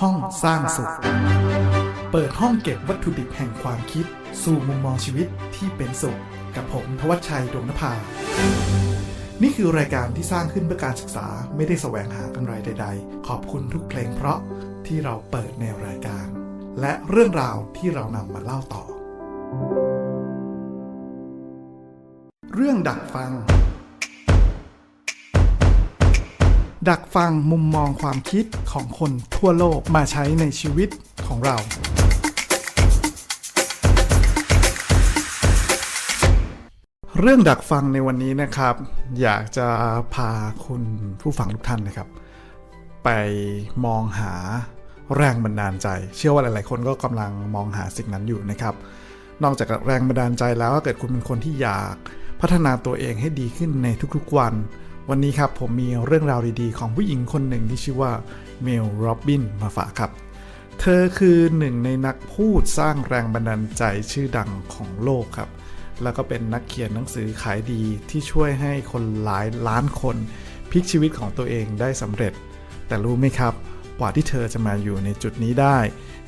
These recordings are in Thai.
ห้องสร้างสุข เปิดห้องเก็บวัตถุดิบแห่งความคิด สู่มุมมองชีวิตที่เป็นสุข กับผมทวัชชัยดวงนภา นี่คือรายการที่สร้างขึ้นเพื่อการศึกษาไม่ได้แสวงหากำไรใด ๆ ขอบคุณทุกเพลงเพราะที่เราเปิดในรายการ และเรื่องราวที่เรานำมาเล่าต่อ เรื่องดักฟัง ดักฟังมุมมองความคิดของคนทั่วโลกมาใช้ในชีวิตของเรา เรื่องดักฟังในวันนี้นะครับ อยากจะพาคุณผู้ฟังทุกท่านนะครับ ไปมองหาแรงบันดาลใจ เชื่อว่าหลาย ๆ คนก็กำลังมองหาสิ่งนั้นอยู่นะครับ นอกจากแรงบันดาลใจแล้วถ้าเกิดคุณเป็นคนที่อยากพัฒนาตัวเองให้ดีขึ้นในทุกๆวัน วันนี้ครับผมมีเรื่องราวดีๆ ของผู้หญิงคนหนึ่งที่ชื่อว่าเมลโรบินมาฝากครับ เธอคือหนึ่งในนักพูดสร้างแรงบันดาลใจชื่อดังของโลกครับ แล้วก็เป็นนักเขียนหนังสือขายดีที่ช่วยให้คนหลายล้านคนพลิกชีวิตของตัวเองได้สำเร็จ แต่รู้ไหมครับกว่าที่เธอจะมาอยู่ในจุดนี้ได้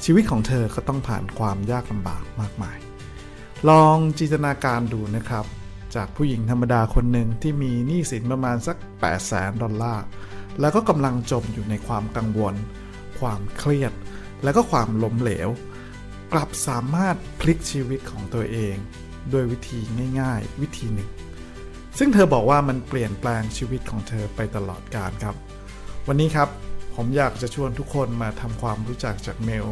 ชีวิตของเธอก็ต้องผ่านความยากลำบากมากมาย ลองจินตนาการดูนะครับ จากผู้หญิงธรรมดาคนหนึ่งที่มีหนี้สินประมาณสัก 8 0 0แสนดอลลาร์ แล้วก็กำลังจมอยู่ในความกังวล ความเครียด แล้วก็ความล้มเหลว กลับสามารถพลิกชีวิตของตัวเองด้วยวิธีง่าย ๆ วิธีหนึ่ง ซึ่งเธอบอกว่ามันเปลี่ยนแปลงชีวิตของเธอไปตลอดกาลครับ วันนี้ครับผมอยากจะชวนทุกคนมาทำความรู้จักจากเมล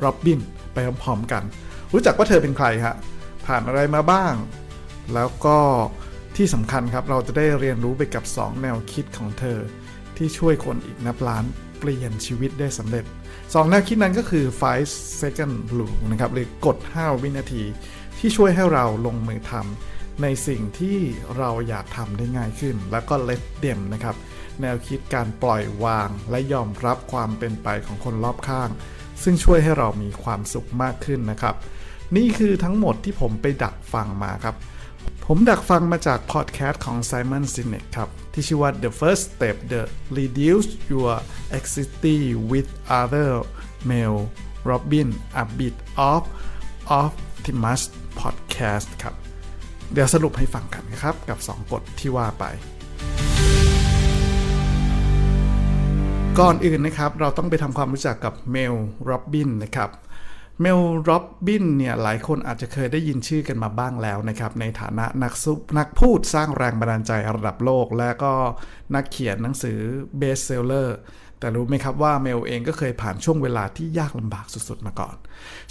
โรบบินไปพร้อมๆกัน รู้จักว่าเธอเป็นใครฮะผ่านอะไรมาบ้าง แล้วก็ที่สำคัญครับเราจะได้เรียนรู้ไปกับ 2 แนวคิดของเธอ ที่ช่วยคนอีกนับล้านเปลี่ยนชีวิตได้สำเร็จ 2 แนวคิดนั้นก็คือ 5 second rule นะครับหรือกฎ 5 วินาที ที่ช่วยให้เราลงมือทำในสิ่งที่เราอยากทำได้ง่ายขึ้น แล้วก็ let them นะครับแนวคิดการปล่อยวางและยอมรับความเป็นไปของคนรอบข้าง ซึ่งช่วยให้เรามีความสุขมากขึ้นนะครับ นี่คือทั้งหมดที่ผมไปดักฟังมาครับ ผมดักฟังมาจากพอดแคสต์ของ Simon Sinek ครับ ที่ชื่อว่า The First Step The Reduce Your Anxiety with Other Male Robin A Bit of Optimus Podcast ครับ เดี๋ยวสรุปให้ฟังกันนะครับ กับ 2 กฎที่ว่าไป ก่อนอื่นนะครับ เราต้องไปทำความรู้จักกับเมลโรบินนะครับ เมลโรบบินเนี่ยหลายคนอาจจะเคยได้ยินชื่อกันมาบ้างแล้วนะครับ ในฐานะนักซุนักพูดสร้างแรงบันดาลใจระดับโลก และก็นักเขียนหนังสือเบสเซลเลอร์แต่รู้ไหมครับว่าเมลเองก็เคยผ่านช่วงเวลาที่ยากลำบากสุดๆมาก่อน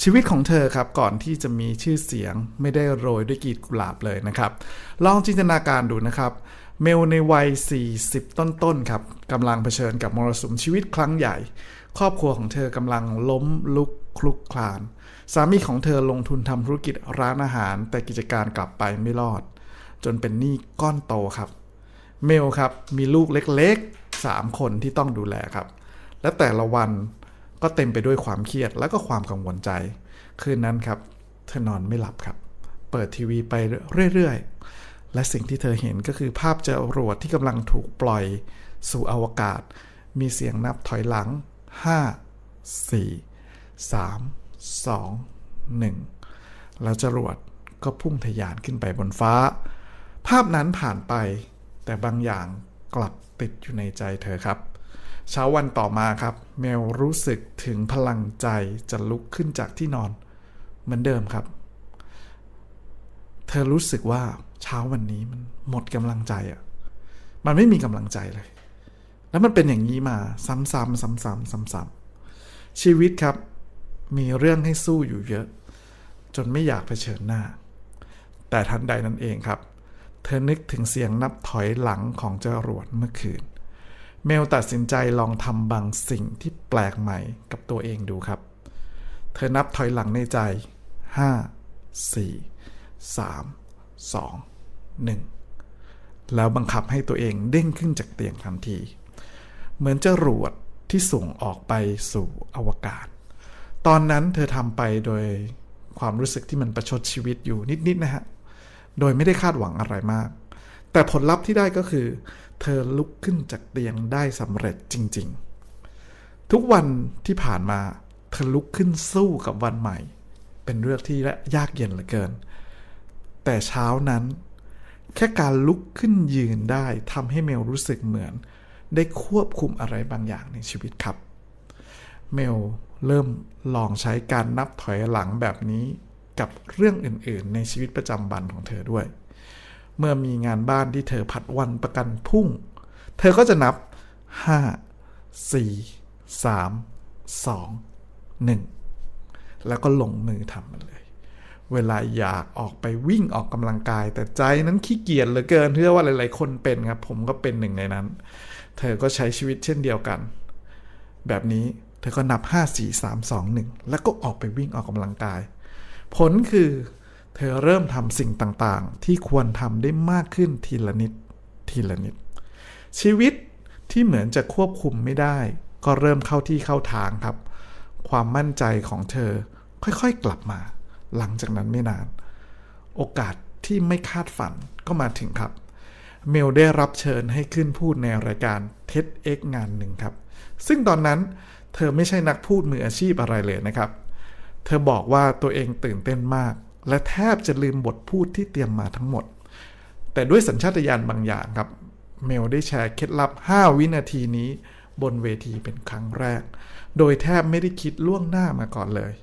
ชีวิตของเธอครับก่อนที่จะมีชื่อเสียงไม่ได้โรยด้วยกลีบกุหลาบเลยนะครับ ลองจินตนาการดูนะครับเมลในวัย 40 ต้นๆครับกำลังเผชิญกับมรสุมชีวิตครั้งใหญ่ ครอบครัวของเธอกำลังล้มลุก คลุกคลาน สามีของเธอลงทุนทำธุรกิจร้านอาหาร แต่กิจการกลับไปไม่รอด จนเป็นหนี้ก้อนโตครับ เมลครับมีลูกเล็กๆ 3 คนที่ต้องดูแลครับ และแต่ละวันก็เต็มไปด้วยความเครียดและก็ความกังวลใจ คืนนั้นครับ เธอนอนไม่หลับครับ เปิดทีวีไปเรื่อยๆ และสิ่งที่เธอเห็นก็คือภาพจรวดที่กำลังถูกปล่อยสู่อวกาศ มีเสียงนับถอยหลัง 5 4 3 2 1 แล้วจรวดก็พุ่งทะยานขึ้นไปบนฟ้า ภาพนั้นผ่านไป แต่บางอย่างกลับติดอยู่ในใจเธอครับ เช้าวันต่อมาครับ เมลรู้สึกถึงพลังใจจะลุกขึ้นจากที่นอน เหมือนเดิมครับ เธอรู้สึกว่าเช้าวันนี้มันหมดกำลังใจอะ่ะ มันไม่มีกำลังใจเลย แล้วมันเป็นอย่างนี้มาซ้ำๆซ้ำๆซ้ำๆชีวิตครับ มีเรื่องให้สู้อยู่เยอะ จนไม่อยากเผชิญหน้า แต่ทันใดนั้นเองครับ เธอนึกถึงเสียงนับถอยหลังของจรวดเมื่อคืน เมลตัดสินใจลองทำบางสิ่งที่แปลกใหม่กับตัวเองดูครับ เธอนับถอยหลังในใจ 5 4 3 2 1 แล้วบังคับให้ตัวเองเด้งขึ้นจากเตียงทันที เหมือนจรวดที่ส่งออกไปสู่อวกาศ ตอนนั้นเธอทำไปโดยความรู้สึกที่มันประชดชีวิตอยู่นิดๆนะฮะ โดยไม่ได้คาดหวังอะไรมาก แต่ผลลัพธ์ที่ได้ก็คือ เธอลุกขึ้นจากเตียงได้สำเร็จจริง ๆ ทุกวันที่ผ่านมาเธอลุกขึ้นสู้กับวันใหม่ เป็นเรื่องที่ยากเย็นเหลือเกิน แต่เช้านั้น แค่การลุกขึ้นยืนได้ทำให้เมลรู้สึกเหมือน ได้ควบคุมอะไรบางอย่างในชีวิตครับ เมลเริ่มลองใช้การนับถอยหลังแบบนี้กับเรื่องอื่นๆ ในชีวิตประจำวันของเธอด้วย เมื่อมีงานบ้านที่เธอผัดวันประกันพุ่ง เธอก็จะนับ 5 4 3 2 1 แล้วก็ลงมือทำมันเลย เวลาอยากออกไปวิ่งออกกำลังกาย แต่ใจนั้นขี้เกียจเหลือเกินเชื่อว่าหลายๆ คนเป็นครับ ผมก็เป็นหนึ่งในนั้น เธอก็ใช้ชีวิตเช่นเดียวกัน แบบนี้ ธอก็นับ 5 4 3 2 1 แล้วก็ออกไปวิ่งออกกำลังกาย ผลคือ เธอเริ่มทำสิ่งต่างๆ ที่ควรทำได้มากขึ้นทีละนิด ทีละนิด ชีวิตที่เหมือนจะควบคุมไม่ได้ ก็เริ่มเข้าที่เข้าทางครับ ความมั่นใจของเธอค่อยๆกลับมา หลังจากนั้นไม่นาน โอกาสที่ไม่คาดฝันก็มาถึงครับ เมลได้รับเชิญให้ขึ้นพูดในรายการ TEDx งานหนึ่งครับ ซึ่งตอนนั้นเธอไม่ใช่นักพูดมืออาชีพอะไรเลยนะครับ เธอบอกว่าตัวเองตื่นเต้นมาก และแทบจะลืมบทพูดที่เตรียมมาทั้งหมด แต่ด้วยสัญชาตญาณบางอย่างครับ เมลได้แชร์เคล็ดลับ 5 วินาทีนี้บนเวทีเป็นครั้งแรก โดยแทบไม่ได้คิดล่วงหน้ามาก่อนเลย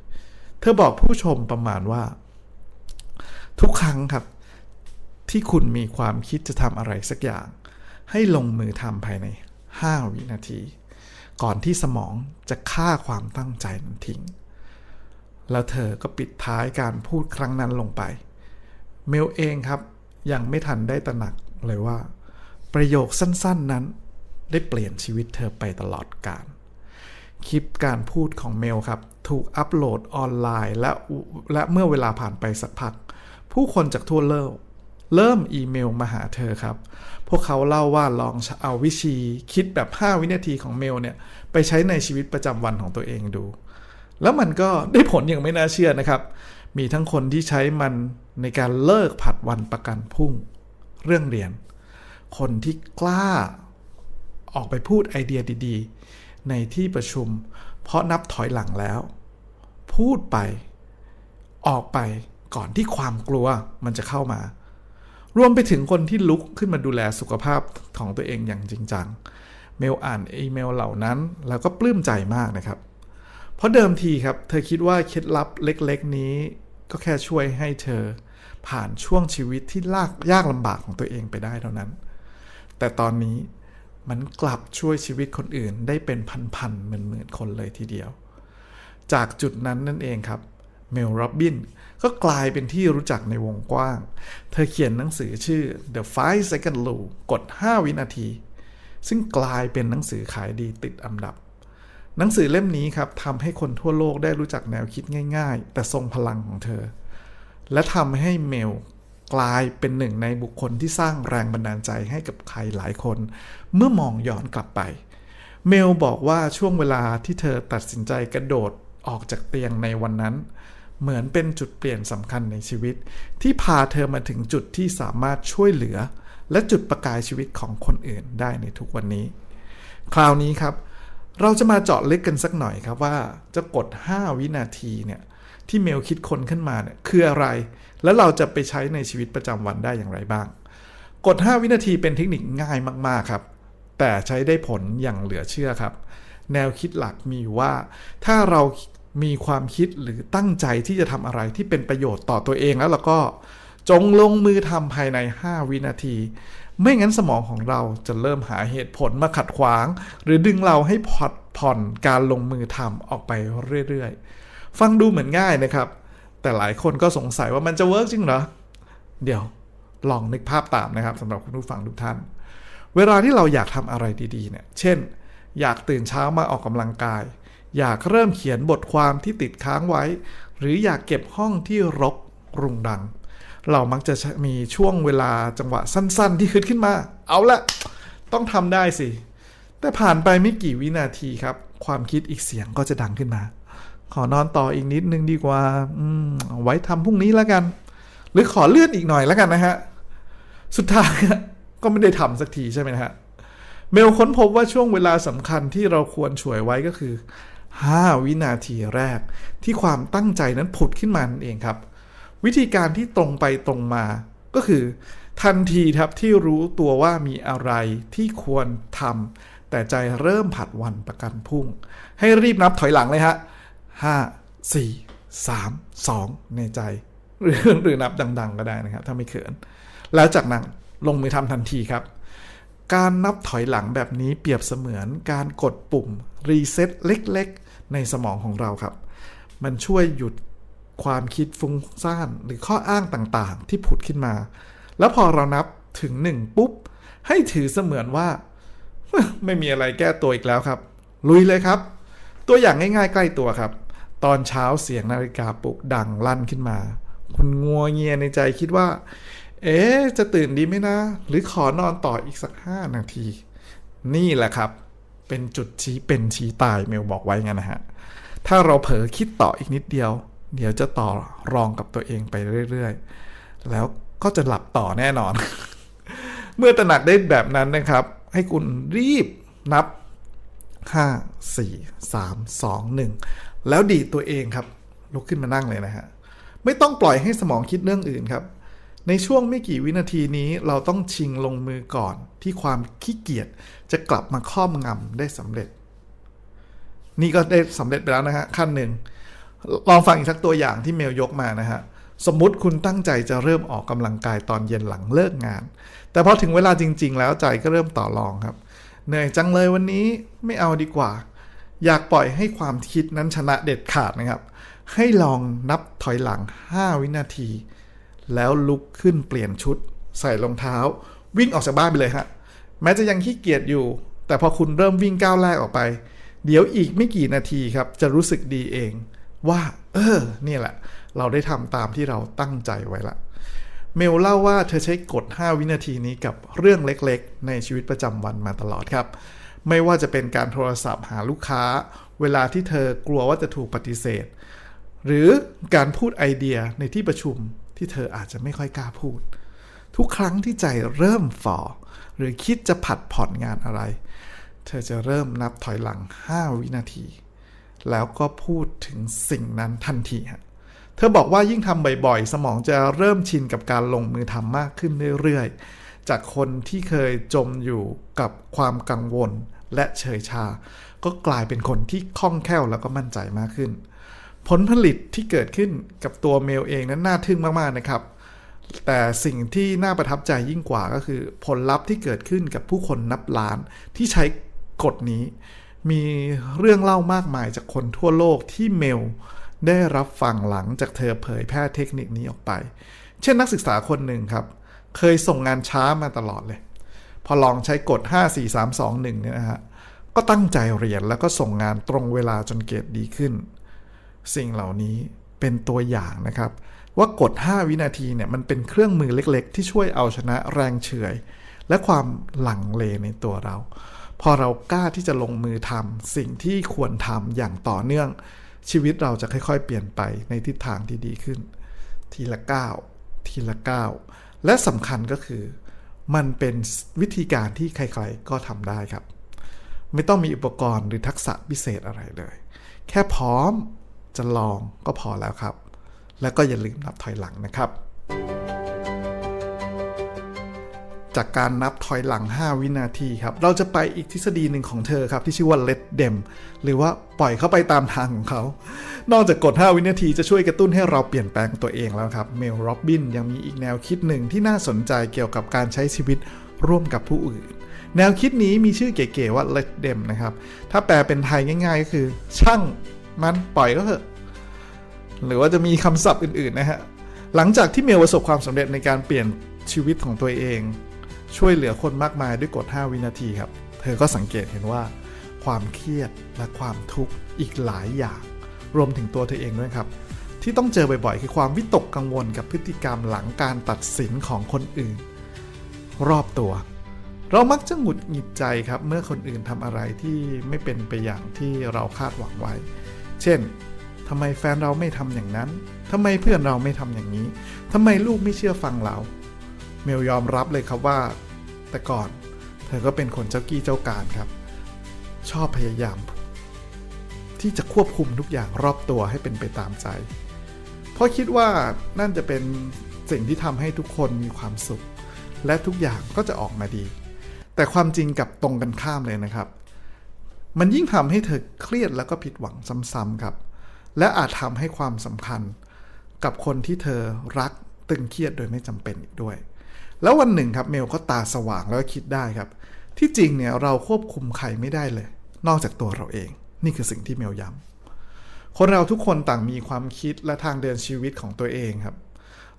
เธอบอกผู้ชมประมาณว่า ทุกครั้งครับ ที่คุณมีความคิดจะทำอะไรสักอย่าง ให้ลงมือทำภายใน 5 วินาที ก่อนที่สมองจะฆ่าความตั้งใจนั้นทิ้ง แล้วเธอก็ปิดท้ายการพูดครั้งนั้นลงไป เมลเองครับยังไม่ทันได้ตระหนักเลยว่า ประโยคสั้นๆนั้น ได้เปลี่ยนชีวิตเธอไปตลอดกาลคลิปการพูดของเมลครับ ถูกอัปโหลดออนไลน์และและเมื่อเวลาผ่านไปสักพัก ผู้คนจากทั่วโลก เริ่มอีเมลมาหาเธอครับ พวกเขาเล่าว่าลองเอาวิธีคิดแบบ 5 วินาทีของเมลเนี่ยไปใช้ในชีวิตประจำวันของตัวเองดู แล้วมันก็ได้ผลอย่างไม่น่าเชื่อนะครับ มีทั้งคนที่ใช้มันในการเลิกผัดวันประกันพรุ่ง เรื่องเรียน คนที่กล้าออกไปพูดไอเดียดีๆ ในที่ประชุม เพราะนับถอยหลังแล้ว พูดไป ออกไปก่อนที่ความกลัวมันจะเข้ามา รวมไปถึงคนที่ลุกขึ้นมาดูแลสุขภาพของตัวเองอย่างจริงจัง เมลอ่านอีเมลเหล่านั้น แล้วก็ปลื้มใจมากนะครับ เพราะเดิมทีครับ เธอคิดว่าเคล็ดลับเล็กๆ นี้ ก็แค่ช่วยให้เธอผ่านช่วงชีวิตที่ลากยากลำบากของตัวเองไปได้เท่านั้น แต่ตอนนี้มันกลับช่วยชีวิตคนอื่นได้เป็นพันๆหมื่นๆคนเลยทีเดียว จากจุดนั้นนั่นเองครับ เมลโรบบินก็กลายเป็นที่รู้จักในวงกว้าง เธอเขียนหนังสือชื่อ The 5 Second Rule กด5วินาที ซึ่งกลายเป็นหนังสือขายดีติดอันดับ หนังสือเล่มนี้ครับทำให้คนทั่วโลกได้รู้จักแนวคิดง่ายๆ แต่ทรงพลังของเธอ และทำให้เมลกลายเป็นหนึ่งในบุคคลที่สร้างแรงบันดาลใจให้กับใครหลายคน เมื่อมองย้อนกลับไป เมลบอกว่าช่วงเวลาที่เธอตัดสินใจกระโดดออกจากเตียงในวันนั้นเเหมือนเป็นจุดเปลี่ยนสำคัญในชีวิต ที่พาเธอมาถึงจุดที่สามารถช่วยเหลือ และจุดประกายชีวิตของคนอื่นได้ในทุกวันนี้ คราวนี้ครับ เราจะมาเจาะลึกกันสักหน่อยครับว่าจะกด 5 วินาทีเนี่ยที่เมลคิดคนขึ้นมาเนี่ยคืออะไร แล้วเราจะไปใช้ในชีวิตประจำวันได้อย่างไรบ้าง กด 5 วินาทีเป็นเทคนิคง่ายมาก ๆ ครับ แต่ใช้ได้ผลอย่างเหลือเชื่อครับ แนวคิดหลักมีว่าถ้าเรา มีความคิดหรือตั้งใจที่จะทำอะไรที่เป็นประโยชน์ต่อตัวเองแล้วเราก็จงลงมือทำภายใน 5 วินาที ไม่งั้นสมองของเราจะเริ่มหาเหตุผลมาขัดขวาง หรือดึงเราให้ผ่อนผ่อนการลงมือทำออกไปเรื่อยๆ ฟังดูเหมือนง่ายนะครับ แต่หลายคนก็สงสัยว่ามันจะเวิร์กจริงเหรอ เดี๋ยวลองนึกภาพตามนะครับสำหรับคุณผู้ฟังทุกท่าน เวลาที่เราอยากทำอะไรดีๆเนี่ย เช่น อยากตื่นเช้ามาออกกำลังกาย อยากเริ่มเขียนบทความที่ติดค้างไว้ หรืออยากเก็บห้องที่รกรุงดัง เรามักจะมีช่วงเวลาจังหวะสั้นๆ ที่คิดขึ้นมา เอาละต้องทำได้สิ แต่ผ่านไปไม่กี่วินาทีครับ ความคิดอีกเสียงก็จะดังขึ้นมา ขอนอนต่ออีกนิดนึงดีกว่าอืมไว้ทำพรุ่งนี้แล้วกัน หรือขอเลื่อนอีกหน่อยแล้วกันนะฮะ สุดท้ายก็ไม่ได้ทำสักทีใช่ไหมฮะเมลค้นพบว่าช่วงเวลาสำคัญที่เราควรฉวยไว้ก็คือ 5 วินาทีแรก ที่ความตั้งใจนั้นผุดขึ้นมานั่นเองครับ วิธีการที่ตรงไปตรงมา ก็คือ ทันทีครับที่รู้ตัวว่ามีอะไรที่ควรทำแต่ใจเริ่มผัดวันประกันพุ่ง ให้รีบนับถอยหลังเลยฮะห้าสี่สามสองในใจ หรือหรือนับดัง ๆ ก็ได้นะครับ ถ้าไม่เขิน แล้วจากนั้นลงมือทำทันทีครับ การนับถอยหลังแบบนี้เปรียบเสมือนการกดปุ่มรีเซ็ตเล็กๆ ในสมองของเราครับ มันช่วยหยุดความคิดฟุ้งซ่านหรือข้ออ้างต่างๆ ที่ผุดขึ้นมา แล้วพอเรานับถึงหนึ่งปุ๊บ ให้ถือเสมือนว่า ไม่มีอะไรแก้ตัวอีกแล้วครับ ลุยเลยครับ ตัวอย่างง่ายๆ ใกล้ตัวครับ ตอนเช้าเสียงนาฬิกาปลุกดังลั่นขึ้นมา คุณงัวเงียในใจคิดว่า เอ๊จะตื่นดีไหมนะ หรือขอนอนต่ออีกสักห้านาที นี่แหละครับ เป็นจุดชี้เป็นชี้ตายเมลบอกไว้งั้นนะฮะ ถ้าเราเผลอคิดต่ออีกนิดเดียว เดี๋ยวจะต่อรองกับตัวเองไปเรื่อยๆ แล้วก็จะหลับต่อแน่นอน เมื่อตระหนักได้แบบนั้นนะครับ ให้คุณรีบนับ 5 4 3 2 1 แล้วดีตัวเองครับ ลุกขึ้นมานั่งเลยนะฮะ ไม่ต้องปล่อยให้สมองคิดเรื่องอื่นครับ ในช่วงไม่กี่วินาทีนี้เราต้องชิงลงมือก่อน ที่ความขี้เกียจจะกลับมาครอบงำได้สำเร็จ นี่ก็ได้สำเร็จไปแล้วนะฮะขั้นหนึ่งลองฟังอีกสักตัวอย่างที่เมลยกมานะฮะสมมติคุณตั้งใจจะเริ่มออกกำลังกายตอนเย็นหลังเลิกงาน แต่พอถึงเวลาจริง ๆ แล้วใจก็เริ่มต่อรองครับ เหนื่อยจังเลยวันนี้ไม่เอาดีกว่า อยากปล่อยให้ความคิดนั้นชนะเด็ดขาดนะครับ ให้ลองนับถอยหลัง 5 วินาที แล้วลุกขึ้นเปลี่ยนชุด ใส่รองเท้า วิ่งออกจากบ้านไปเลยฮะแม้จะยังขี้เกียจอยู่ แต่พอคุณเริ่มวิ่งก้าวแรกออกไป เดี๋ยวอีกไม่กี่นาทีครับ จะรู้สึกดีเอง ว่า เออเนี่ยแหละ เราได้ทำตามที่เราตั้งใจไว้ละเมลเล่าว่าเธอใช้กฎ 5 วินาทีนี้กับเรื่องเล็กๆ ในชีวิตประจำวันมาตลอดครับ ไม่ว่าจะเป็นการโทรศัพท์หาลูกค้า เวลาที่เธอกลัวว่าจะถูกปฏิเสธ หรือการพูดไอเดียในที่ประชุม ที่เธออาจจะไม่ค่อยกล้าพูด ทุกครั้งที่ใจเริ่มฝ่อหรือคิดจะผัดผ่อนงานอะไร เธอจะเริ่มนับถอยหลัง 5 วินาที แล้วก็พูดถึงสิ่งนั้นทันทีฮะเธอบอกว่ายิ่งทำบ่อยๆ สมองจะเริ่มชินกับการลงมือทำมากขึ้นเรื่อยๆ จากคนที่เคยจมอยู่กับความกังวลและเฉยชา ก็กลายเป็นคนที่คล่องแคล่วแล้วก็มั่นใจมากขึ้น ลผลิตที่เกิดขึ้นกับตัวเมลเองนั้นน่าทึ่งมากๆนะครับ แต่สิ่งที่น่าประทับใจยิ่งกว่าก็คือ ผลลัพธ์ที่เกิดขึ้นกับผู้คนนับล้านที่ใช้กฎนี้ มีเรื่องเล่ามากมายจากคนทั่วโลกที่เมลได้รับฟังหลังจากเธอเผยแพร่เทคนิคนี้ออกไป เช่นนักศึกษาคนหนึ่งครับ เคยส่งงานช้ามาตลอดเลย พอลองใช้กฎ 5 4 3 2 1เนี่ยนะฮะ ก็ตั้งใจเรียนแล้วก็ส่งงานตรงเวลาจนเกรดดีขึ้น สิ่งเหล่านี้เป็นตัวอย่างนะครับ ว่ากฎ 5 วินาทีเนี่ยมันเป็นเครื่องมือเล็กๆ ที่ช่วยเอาชนะแรงเฉยและความหลังเลในตัวเรา พอเรากล้าที่จะลงมือทำสิ่งที่ควรทำอย่างต่อเนื่อง ชีวิตเราจะค่อยๆ เปลี่ยนไปในทิศทางที่ดีขึ้น ทีละก้าวทีละก้าวและสำคัญก็คือ มันเป็นวิธีการที่ใครๆก็ทำได้ครับ ไม่ต้องมีอุปกรณ์หรือทักษะพิเศษอะไรเลย แค่พร้อม จะลองก็พอแล้วครับ แล้วก็อย่าลืมนับถอยหลังนะครับ จากการนับถอยหลัง 5 วินาทีครับ เราจะไปอีกทฤษฎีหนึ่งของเธอครับ ที่ชื่อว่า let them หรือว่าปล่อยเข้าไปตามทางของเขา นอกจากกด 5 วินาทีจะช่วยกระตุ้นให้เราเปลี่ยนแปลงตัวเองแล้วครับ เมลโรบบินยังมีอีกแนวคิดหนึ่งที่น่าสนใจเกี่ยวกับการใช้ชีวิตร่วมกับผู้อื่นแนวคิดนี้มีชื่อเก๋ๆว่า let them นะครับ ถ้าแปลเป็นไทยง่ายๆ ก็คือ ช่าง มันปล่อยก็เถอะหรือว่าจะมีคำศัพท์อื่นๆนะฮะ หลังจากที่เมลประสบความสำเร็จในการเปลี่ยนชีวิตของตัวเอง ช่วยเหลือคนมากมายด้วยกฎ 5 วินาทีครับ เธอก็สังเกตเห็นว่า ความเครียดและความทุกข์อีกหลายอย่าง รวมถึงตัวเธอเองด้วยครับ ที่ต้องเจอบ่อยๆ คือความวิตกกังวลกับพฤติกรรมหลังการตัดสินของคนอื่น รอบตัว เรามักจะหงุดหงิดใจครับ เมื่อคนอื่นทำอะไรที่ไม่เป็นไปอย่างที่เราคาดหวังไว้ เช่นทำไมแฟนเราไม่ทำอย่างนั้นทำไมเพื่อนเราไม่ทำอย่างนี้ทำไมลูกไม่เชื่อฟังเรา เมลยอมรับเลยครับว่า แต่ก่อนเธธอก็เป็นคนเจ้ากี้เจ้าการครับ ชอบพยายาม ที่จะควบคุมทุกอย่างรอบตัวให้เป็นไปตามใจ เพราะคิดว่านั่นจะเป็นสิ่งที่ทำให้ทุกคนมีความสุข และทุกอย่างก็จะออกมาดี แต่ความจริงกับตรงกันข้ามเลยนะครับ มันยิ่งทำให้เธอเครียดแล้วก็ผิดหวังซ้ำๆครับ และอาจทำให้ความสำคัญกับคนที่เธอรักตึงเครียดโดยไม่จำเป็นอีกด้วย แล้ววันหนึ่งครับเมลก็ตาสว่างแล้วก็คิดได้ครับ ที่จริงเนี่ยเราควบคุมใครไม่ได้เลย นอกจากตัวเราเอง นี่คือสิ่งที่เมลย้ำคนเราทุกคนต่างมีความคิดและทางเดินชีวิตของตัวเองครับ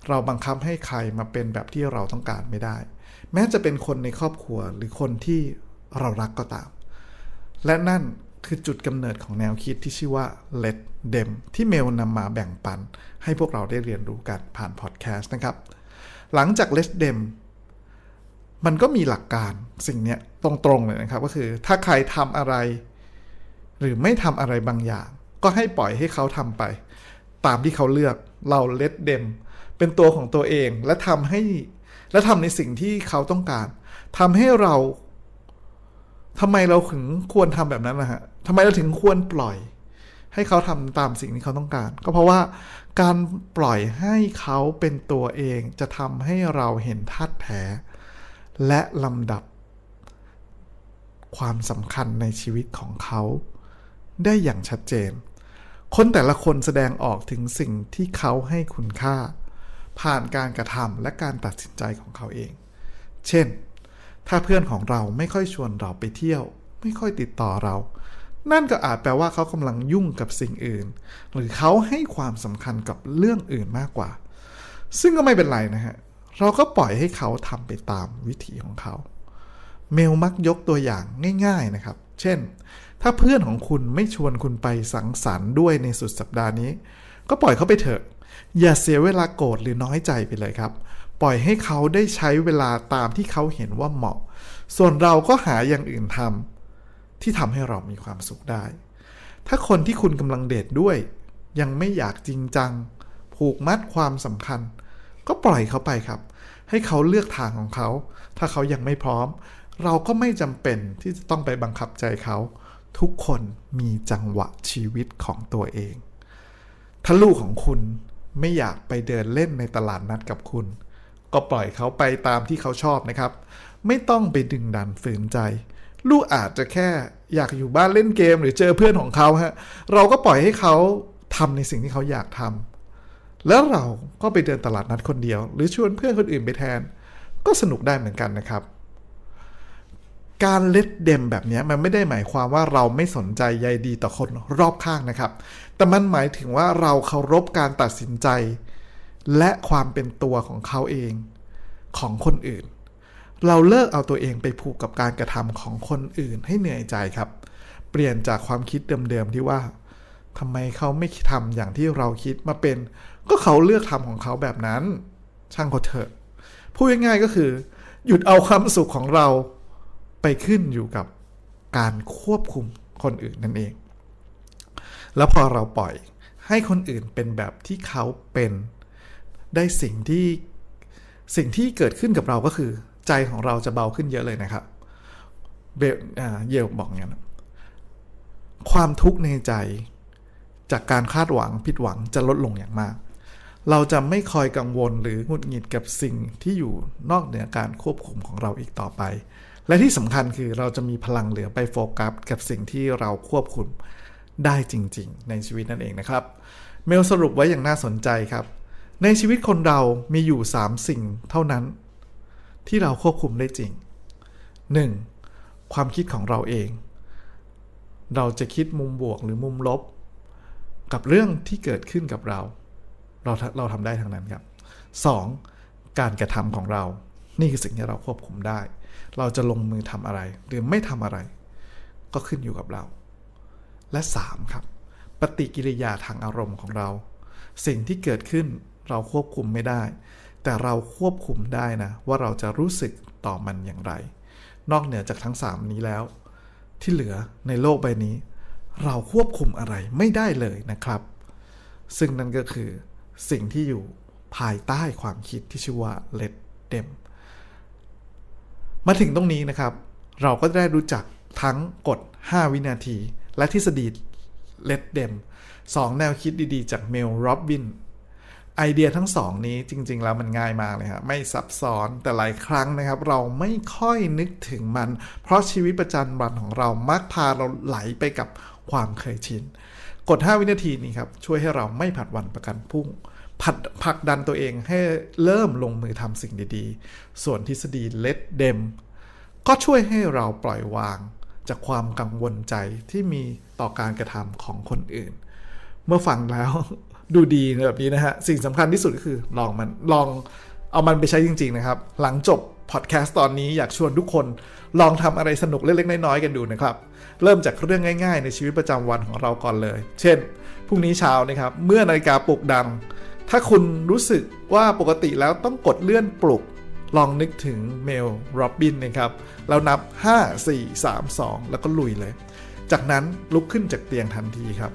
เราบังคับให้ใครมาเป็นแบบที่เราต้องการไม่ได้ แม้จะเป็นคนในครอบครัวหรือคนที่เรารักก็ตาม และนั่นคือจุดกำเนิดของแนวคิดที่ชื่อว่า let them ที่เมลนำมาแบ่งปัน ให้พวกเราได้เรียนรู้กันผ่านพอดแคสต์นะครับ หลังจาก let them มันก็มีหลักการสิ่งนี้ตรงๆเลยนะครับ ก็คือถ้าใครทำอะไร หรือไม่ทำอะไรบางอย่าง ก็ให้ปล่อยให้เขาทำไป ตามที่เขาเลือกเรา let them เป็นตัวของตัวเองและทำให้และทำในสิ่งที่เขาต้องการทำให้เรา ทำไมเราถึงควรทำแบบนั้นนะฮะทำไมเราถึงควรปล่อย ให้เขาทำตามสิ่งที่เขาต้องการ ก็เพราะว่าการปล่อยให้เขาเป็นตัวเองจะทำให้เราเห็นธาตุแท้ และลำดับ ความสำคัญในชีวิตของเขา ได้อย่างชัดเจน คนแต่ละคนแสดงออกถึงสิ่งที่เขาให้คุณค่า ผ่านการกระทำและการตัดสินใจของเขาเอง เช่น ถ้าเพื่อนของเราไม่ค่อยชวนเราไปเที่ยว ไม่ค่อยติดต่อเรา นั่นก็อาจแปลว่าเขากำลังยุ่งกับสิ่งอื่น หรือเขาให้ความสำคัญกับเรื่องอื่นมากกว่า ซึ่งก็ไม่เป็นไรนะฮะ เราก็ปล่อยให้เขาทำไปตามวิถีของเขา เมลมักยกตัวอย่างง่าย ๆนะครับ เช่น ถ้าเพื่อนของคุณไม่ชวนคุณไปสังสรรค์ด้วยในสุดสัปดาห์นี้ ก็ปล่อยเขาไปเถอะ อย่าเสียเวลาโกรธหรือน้อยใจไปเลยครับ ปล่อยให้เขาได้ใช้เวลาตามที่เขาเห็นว่าเหมาะ ส่วนเราก็หาอย่างอื่นทำที่ทำให้เรามีความสุขได้ ถ้าคนที่คุณกำลังเดทด้วย ยังไม่อยากจริงจัง ผูกมัดความสำคัญ ก็ปล่อยเขาไปครับ ให้เขาเลือกทางของเขา ถ้าเขายังไม่พร้อม เราก็ไม่จำเป็นที่จะต้องไปบังคับใจเขา ทุกคนมีจังหวะชีวิตของตัวเอง ถ้าลูกของคุณไม่อยากไปเดินเล่นในตลาดนัดกับคุณ ก็ปล่อยเขาไปตามที่เขาชอบนะครับ ไม่ต้องไปดึงดันฝืนใจ ลูกอาจจะแค่อยากอยู่บ้านเล่นเกมหรือเจอเพื่อนของเขาฮะเราก็ปล่อยให้เขาทำในสิ่งที่เขาอยากทำแล้วเราก็ไปเดินตลาดนัดคนเดียว หรือชวนเพื่อนคนอื่นไปแทน ก็สนุกได้เหมือนกันนะครับการเล็ดเดมแบบนี้มันไม่ได้หมายความว่าเราไม่สนใจใยดีต่อคนรอบข้างนะครับ แต่มันหมายถึงว่าเราเคารพการตัดสินใจ และความเป็นตัวของเขาเองของคนอื่น เราเลิกเอาตัวเองไปผูกกับการกระทำของคนอื่นให้เหนื่อยใจครับ เปลี่ยนจากความคิดเดิมๆที่ว่าทำไมเขาไม่ทำอย่างที่เราคิดมาเป็น ก็เขาเลือกทำของเขาแบบนั้น ช่างเขาเถอะพูดง่ายๆก็คือ หยุดเอาความสุขของเราไปขึ้นอยู่กับการควบคุมคนอื่นนั่นเอง แล้วพอเราปล่อยให้คนอื่นเป็นแบบที่เขาเป็น ได้สิ่งที่สิ่งที่เกิดขึ้นกับเราก็คือ ใจของเราจะเบาขึ้นเยอะเลยนะครับเบลเยลบอกอย่างนั้นความทุกข์ในใจจากการคาดหวังผิดหวังจะลดลงอย่างมาก เราจะไม่คอยกังวลหรือหงุดหงิดกับสิ่งที่อยู่นอกเหนือการควบคุมของเราอีกต่อไป และที่สำคัญคือเราจะมีพลังเหลือไปโฟกัสกับสิ่งที่เราควบคุมได้จริง ๆ ในชีวิตนั่นเองนะครับ เมลสรุปไว้อย่างน่าสนใจครับ ในชีวิตคนเรามีอยู่ 3 สิ่งเท่านั้น ที่เราควบคุมได้จริง 1. ความคิดของเราเอง เราจะคิดมุมบวกหรือมุมลบ กับเรื่องที่เกิดขึ้นกับเรา เราเราทำได้ทั้งนั้นครับ 2. การกระทำของเรา นี่คือสิ่งที่เราควบคุมได้ เราจะลงมือทำอะไรหรือไม่ทำอะไร ก็ขึ้นอยู่กับเรา และ 3 ครับ ปฏิกิริยาทางอารมณ์ของเรา สิ่งที่เกิดขึ้น เราควบคุมไม่ได้ แต่เราควบคุมได้นะ ว่าเราจะรู้สึกต่อมันอย่างไร นอกเหนือจากทั้ง 3 นี้แล้ว ที่เหลือในโลกใบนี้ เราควบคุมอะไรไม่ได้เลยนะครับ ซึ่งนั่นก็คือสิ่งที่อยู่ภายใต้ความคิดที่ชื่อว่า let them มาถึงตรงนี้นะครับ เราก็ได้รู้จักทั้งกฎ 5 วินาที และทฤษฎีเลดเดมสองแนวคิดดีๆ จากเมลโรบบิน ไอเดียทั้งสองนี้จริง ๆ แล้วมันง่ายมากเลยครับไม่ซับซ้อนแต่หลายครั้งนะครับ เราไม่ค่อยนึกถึงมัน เพราะชีวิตประจำวันของเรามักพาเราไหลไปกับความเคยชินกด 5 วินาทีนี้ครับ ช่วยให้เราไม่ผัดวันประกันพรุ่งผัดผลักดันตัวเองให้เริ่มลงมือทำสิ่งดีๆ ส่วนทฤษฎีเลดเดมก็ช่วยให้เราปล่อยวาง จากความกังวลใจที่มีต่อการกระทำของคนอื่น เมื่อฟังแล้ว ดูดีแบบนี้นะฮะ สิ่งสำคัญที่สุดก็คือลองมันลองเอามันไปใช้จริง ๆ นะครับ หลังจบพอดแคสต์ตอนนี้อยากชวนทุกคนลองทำอะไรสนุกเล็ก ๆ น้อยๆกันดูนะครับ เริ่มจากเรื่องง่าย ๆ ในชีวิตประจำวันของเราก่อนเลย เช่นพรุ่งนี้เช้านะครับ เมื่อนาฬิกาปลุกดัง ถ้าคุณรู้สึกว่าปกติแล้วต้องกดเลื่อนปลุก ลองนึกถึงเมลโรบบินนะครับ แล้วนับ 5 4 3 2 แล้วก็ลุยเลย จากนั้นลุกขึ้นจากเตียงทันทีครับ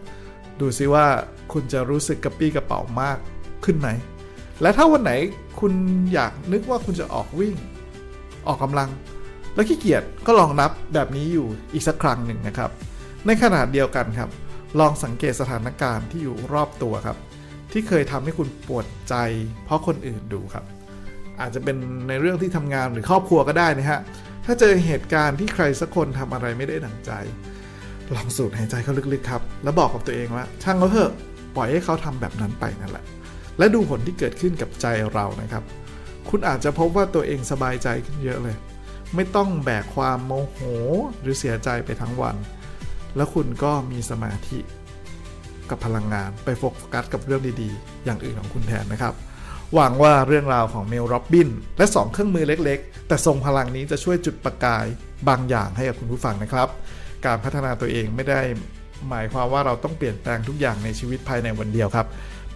ดูซิว่าคุณจะรู้สึกกระปี้กระเป๋ามากขึ้นไหม และถ้าวันไหนคุณอยากนึกว่าคุณจะออกวิ่ง ออกกำลัง แล้วขี้เกียจก็ลองนับแบบนี้อยู่อีกสักครั้งหนึ่งนะครับ ในขณะเดียวกันครับ ลองสังเกตสถานการณ์ที่อยู่รอบตัวครับ ที่เคยทำให้คุณปวดใจ เพราะคนอื่นดูครับ อาจจะเป็นในเรื่องที่ทำงานหรือครอบครัวก็ได้นะฮะถ้าเจอเหตุการณ์ที่ใครสักคนทำอะไรไม่ได้ดังใจ ลองสูดหายใจเข้าลึกๆครับ แล้วบอกกับตัวเองว่า ช่างเขาเถอะปล่อยให้เขาทำแบบนั้นไปนั่นแหละ และดูผลที่เกิดขึ้นกับใจเรานะครับ คุณอาจจะพบว่าตัวเองสบายใจขึ้นเยอะเลย ไม่ต้องแบกความโมโหหรือเสียใจไปทั้งวัน แล้วคุณก็มีสมาธิกับพลังงานไปโฟกัสกับเรื่องดีๆ อย่างอื่นของคุณแทนนะครับ หวังว่าเรื่องราวของเมลโรบบิน และ 2 เครื่องมือเล็กๆ แต่ทรงพลังนี้จะช่วยจุดประกายบางอย่างให้กับคุณผู้ฟังนะครับ การพัฒนาตัวเองไม่ได้หมายความว่าเราต้องเปลี่ยนแปลงทุกอย่างในชีวิตภายในวันเดียวครับ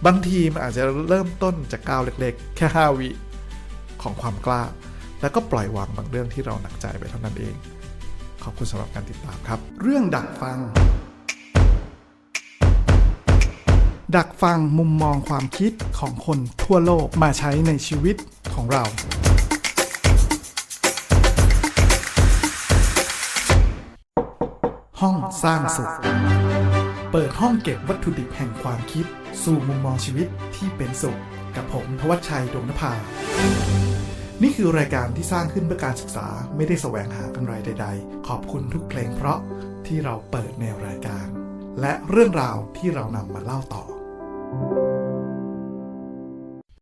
บางทีมันอาจจะเริ่มต้นจากก้าวเล็กๆ แค่ 5 วิของความกล้า แล้วก็ปล่อยวางบางเรื่องที่เราหนักใจไปเท่านั้นเอง ขอบคุณสำหรับการติดตามครับ เรื่องดักฟัง ดักฟังมุมมองความคิดของคนทั่วโลกมาใช้ในชีวิตของเรา ห้องสร้างสุข เปิดห้องเก็บวัตถุดิบแห่งความคิด สู่มุมมองชีวิตที่เป็นสุข กับผมทวัชชัยดวงนภา นี่คือรายการที่สร้างขึ้นเพื่อการศึกษาไม่ได้แสวงหากำไรใด ๆ ขอบคุณทุกเพลงเพราะที่เราเปิดในรายการ และเรื่องราวที่เรานำมาเล่าต่อ